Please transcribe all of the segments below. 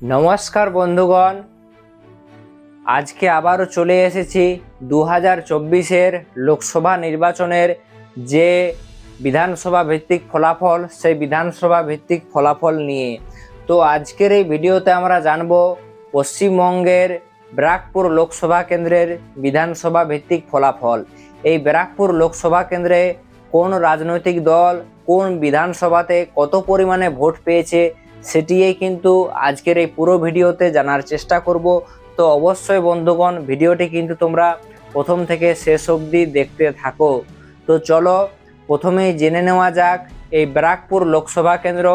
নমস্কার বন্ধুগণ। আজকে আবারও চলে এসেছি দু হাজার চব্বিশের লোকসভা নির্বাচনের যে বিধানসভা ভিত্তিক ফলাফল, সেই বিধানসভা ভিত্তিক ফলাফল নিয়ে। তো আজকের এই ভিডিওতে আমরা জানব পশ্চিমবঙ্গের ব্রাকপুর লোকসভা কেন্দ্রের বিধানসভা ভিত্তিক ফলাফল। এই ব্রাকপুর লোকসভা কেন্দ্রে কোন রাজনৈতিক দল কোন বিধানসভাতে কত পরিমাণে ভোট পেয়েছে সেটিই কিন্তু আজকের এই পুরো ভিডিওতে জানার চেষ্টা করব। তো অবশ্যই বন্ধুগণ, ভিডিওটি কিন্তু তোমরা প্রথম থেকে শেষ অবধি দেখতে থাকো। তো চলো, প্রথমেই জেনে নেওয়া যাক, এই ব্যারাকপুর লোকসভা কেন্দ্র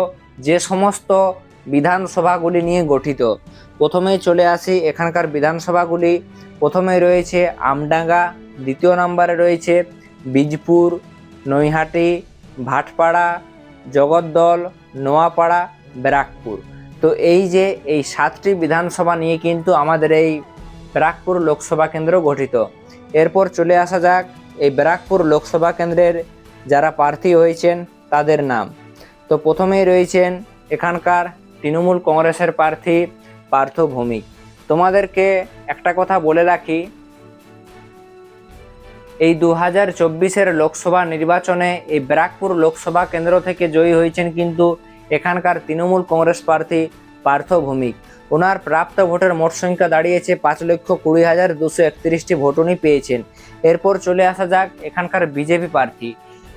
যে সমস্ত বিধানসভাগুলি নিয়ে গঠিত। প্রথমেই চলে আসি এখানকার বিধানসভাগুলি। প্রথমে রয়েছে আমডাঙ্গা, দ্বিতীয় নম্বরে রয়েছে বীজপুর, নৈহাটি, ভাটপাড়া, জগদ্দল, নোয়াপাড়া ব্যারাকপুর। তো এই যে এই সাতটি বিধানসভা নিয়ে কিন্তু আমাদের এই ব্যারাকপুর লোকসভা কেন্দ্র গঠিত। এরপর চলে আসা যাক এই ব্যারাকপুর লোকসভা কেন্দ্রের যারা প্রার্থী হয়েছেন তাদের নাম। তো প্রথমেই রয়েছেন এখানকার তৃণমূল কংগ্রেসের প্রার্থী পার্থ ভৌমিক। তোমাদেরকে একটা কথা বলে রাখি, এই দু হাজার চব্বিশের লোকসভা নির্বাচনে এই ব্যারাকপুর লোকসভা কেন্দ্র থেকে জয়ী হয়েছেন কিন্তু এখানকার তৃণমূল কংগ্রেস প্রার্থী পার্থ ভৌমিক। ওনার প্রাপ্ত ভোটের মোট সংখ্যা দাঁড়িয়েছে পাঁচ লক্ষ কুড়ি হাজার দুশো একত্রিশটি ভোট উনি পেয়েছেন। এরপর চলে আসা যাক এখানকার বিজেপি প্রার্থী।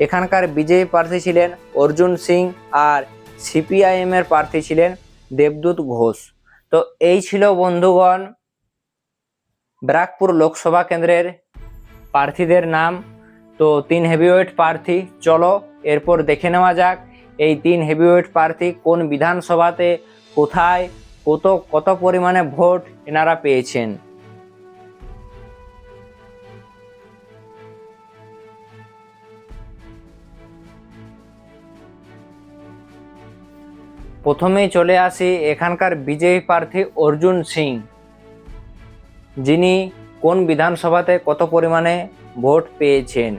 এখানকার বিজেপি প্রার্থী ছিলেন অর্জুন সিং আর সিপিআইএম এর প্রার্থী ছিলেন দেবদূত ঘোষ। তো এই ছিল বন্ধুগণ ব্রাকপুর লোকসভা কেন্দ্রের প্রার্থীদের নাম। তো তিন হেভিওয়েট প্রার্থী, চলো এরপর দেখে নেওয়া যাক এই তিন হেভিওয়েট প্রার্থী কোন বিধানসভাতে, কোথায়, কত কত পরিমাণে ভোট এনারা পেয়েছেন? প্রথমেই চলে আসি এখানকার বিজেপি প্রার্থী অর্জুন সিং। যিনি কোন বিধানসভাতে কত পরিমাণে ভোট পেয়েছেন?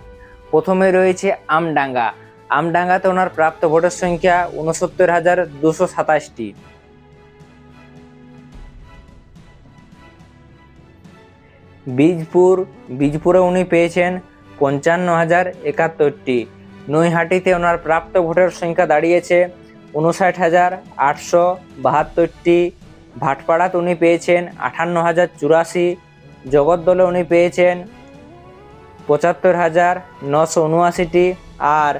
প্রথমে রয়েছে আমডাঙ্গা। আমডাঙ্গাতে ওনার প্রাপ্ত ভোটের সংখ্যা উনসত্তর হাজার দুশো সাতাশটি। বীজপুর বীজপুরে উনি পেয়েছেন পঞ্চান্ন হাজার একাত্তরটি। নৈহাটিতে ওনার প্রাপ্ত ভোটের সংখ্যা দাঁড়িয়েছে উনষাট হাজার আটশো বাহাত্তরটি। ভাটপাড়াতে উনি পেয়েছেন আঠান্ন হাজার চুরাশি। জগদ্দলে উনি পেয়েছেন পঁচাত্তর হাজার নশো উনআশিটি। আর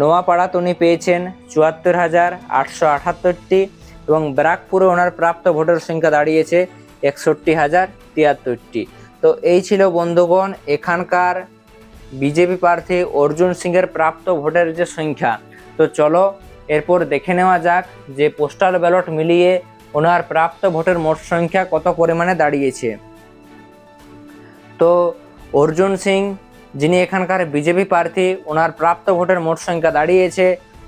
নোয়াপাড়াতে উনি পেয়েছেন চুয়াত্তর হাজার আটশো আটাত্তরটি এবং ব্যারাকপুরে ওনার প্রাপ্ত ভোটের সংখ্যা দাঁড়িয়েছে একষট্টি হাজার তিয়াত্তরটি। তো এই ছিল বন্ধুগণ, এখানকার বিজেপি প্রার্থী অর্জুন সিংয়ের প্রাপ্ত ভোটের যে সংখ্যা। তো চলো, এরপর দেখে নেওয়া যাক যে পোস্টাল ব্যালট মিলিয়ে ওনার প্রাপ্ত ভোটের মোট সংখ্যা কত পরিমাণে দাঁড়িয়েছে। তো অর্জুন সিং যিনি এখানকার বিজেপি প্রার্থী, ওনার প্রাপ্ত ভোটের মোট সংখ্যা দাঁড়িয়েছে।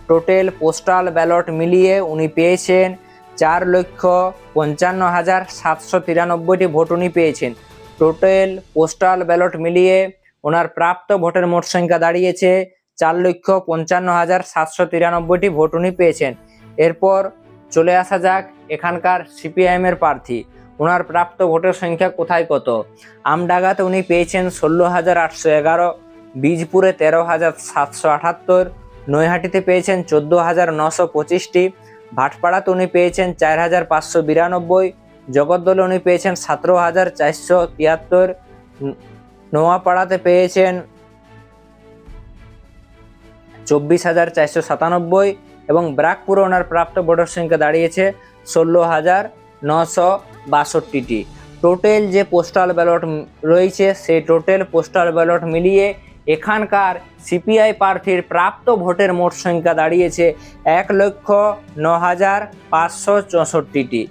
টোটাল পোস্টাল ব্যালট মিলিয়ে উনি পেয়েছেন চার লক্ষ পঞ্চান্ন হাজার সাতশো তিরানব্বইটি ভোট উনি পেয়েছেন। টোটাল পোস্টাল ব্যালট মিলিয়ে ওনার প্রাপ্ত ভোটের মোট সংখ্যা দাঁড়িয়েছে চার লক্ষ পঞ্চান্ন হাজার সাতশো তিরানব্বইটি ভোট উনি পেয়েছেন। এরপর চলে আসা যাক এখানকার সিপিআইএমের প্রার্থী। ওনার প্রাপ্ত ভোটের সংখ্যা কোথায় কত? আমডাগাতে উনি পেয়েছেন ষোলো হাজার আটশো এগারো, বীজপুরে তেরো হাজার সাতশো আটাত্তর, নৈহাটিতে পেয়েছেন চোদ্দ হাজার নশো পঁচিশটি, ভাটপাড়াতে উনি পেয়েছেন চার হাজার পাঁচশো বিরানব্বই, জগদ্দলে উনি পেয়েছেন সতেরো হাজার চারশো তিয়াত্তর, নোয়াপাড়াতে পেয়েছেন চব্বিশ হাজার চারশো সাতানব্বই এবং ব্রাকপুরে ওনার প্রাপ্ত ভোটের সংখ্যা দাঁড়িয়েছে ষোলো হাজার নশো বাষট্টিটি। টোটাল যে পোস্টাল ব্যালট রয়েছে, সেই টোটাল পোস্টাল ব্যালট মিলিয়ে এখানকার সিপিআই প্রার্থীর প্রাপ্ত ভোটের মোট সংখ্যা দাঁড়িয়েছে এক লক্ষ ন হাজার পাঁচশো চৌষট্টিটি।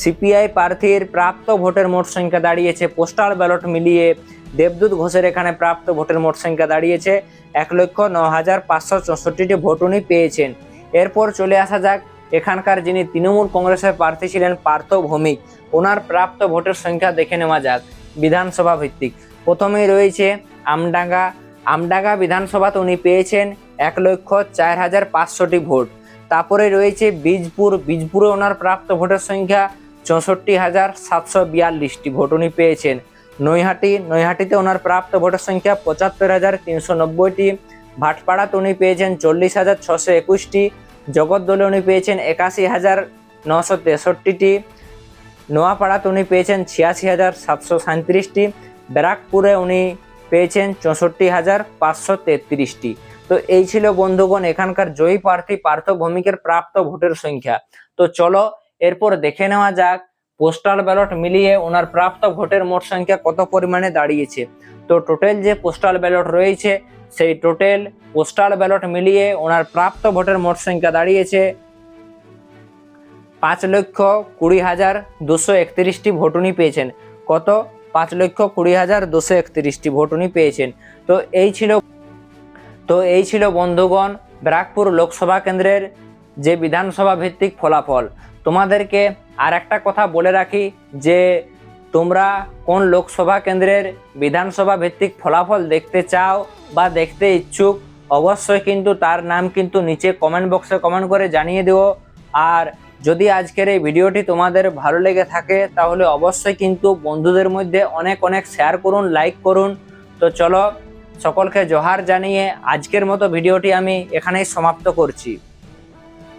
সিপিআই প্রার্থীর প্রাপ্ত ভোটের মোট সংখ্যা দাঁড়িয়েছে পোস্টাল ব্যালট মিলিয়ে দেবদূত ঘোষের এখানে প্রাপ্ত ভোটের মোট সংখ্যা দাঁড়িয়েছে এক লক্ষ ন হাজার পাঁচশো চৌষট্টিটি ভোট উনি পেয়েছেন। এরপর চলে আসা যাক এখানকার যিনি তৃণমূল কংগ্রেসের প্রার্থী ছিলেন পার্থ ভৌমিক, ওনার প্রাপ্ত ভোটের সংখ্যা দেখে নেওয়া যাক বিধানসভা ভিত্তিক। প্রথমেই রয়েছে আমডাঙ্গা। আমডাঙ্গা বিধানসভাতে উনি পেয়েছেন এক লক্ষ চার হাজার পাঁচশোটি ভোট। তারপরে রয়েছে বীজপুর। বীজপুরে ওনার প্রাপ্ত ভোটের সংখ্যা চৌষট্টি হাজার সাতশো বিয়াল্লিশটি ভোট উনি পেয়েছেন। নৈহাটি। নৈহাটিতে ওনার প্রাপ্ত ভোটের সংখ্যা পঁচাত্তর হাজার তিনশো নব্বইটি। ভাটপাড়াতে উনি পেয়েছেন চল্লিশ হাজার ছশো একুশটি। জগৎদলে উনি পেয়েছেন একাশি হাজার নশো তেষট্টিটি নোয়াপাড়াতে উনি পেয়েছেন ছিয়াশি হাজার সাতশো সাঁত্রিশটি, ব্যারাকপুরে উনি পেয়েছেন চৌষট্টি হাজার পাঁচশো তেত্রিশটি। তো এই ছিল বন্ধুগণ এখানকার জয়ী প্রার্থী পার্থ ভৌমিকের প্রাপ্ত ভোটের সংখ্যা। তো চলো এরপর দেখে নেওয়া যাক, পোস্টাল ব্যালট মিলিয়ে ওনার প্রাপ্ত ভোটের মোট সংখ্যা কত পরিমাণে দাঁড়িয়েছে। তো টোটাল যে পোস্টাল ব্যালট রয়েছে সেই টোটাল পোস্টাল ব্যালট মিলিয়ে ওনার প্রাপ্ত ভোটের মোট সংখ্যা দাঁড়িয়েছে পাঁচ লক্ষ কুড়ি হাজার দুশো একত্রিশটি ভোট উনি পেয়েছেন। কত? পাঁচ লক্ষ কুড়ি হাজার দুশো একত্রিশটি ভোট উনি পেয়েছেন। তো এই ছিল তো এই ছিল বন্ধুগণ ব্যারাকপুর লোকসভা কেন্দ্রের যে বিধানসভা ভিত্তিক ফলাফল। তোমাদেরকে আর একটা কথা বলে রাখি যে তোমরা কোন লোকসভা কেন্দ্রের বিধানসভা ভিত্তিক ফলাফল দেখতে চাও বা দেখতে ইচ্ছুক, অবশ্যই কিন্তু তার নাম কিন্তু নিচে কমেন্ট বক্সে কমেন্ট করে জানিয়ে দিও। আর যদি আজকের এই ভিডিওটি তোমাদের ভালো লেগে থাকে, তাহলে অবশ্যই কিন্তু বন্ধুদের মধ্যে অনেক অনেক শেয়ার করুন লাইক করুন। তো চলো, সকলকে জোহার জানিয়ে আজকের মতো ভিডিওটি আমি এখানেই সমাপ্ত করছি।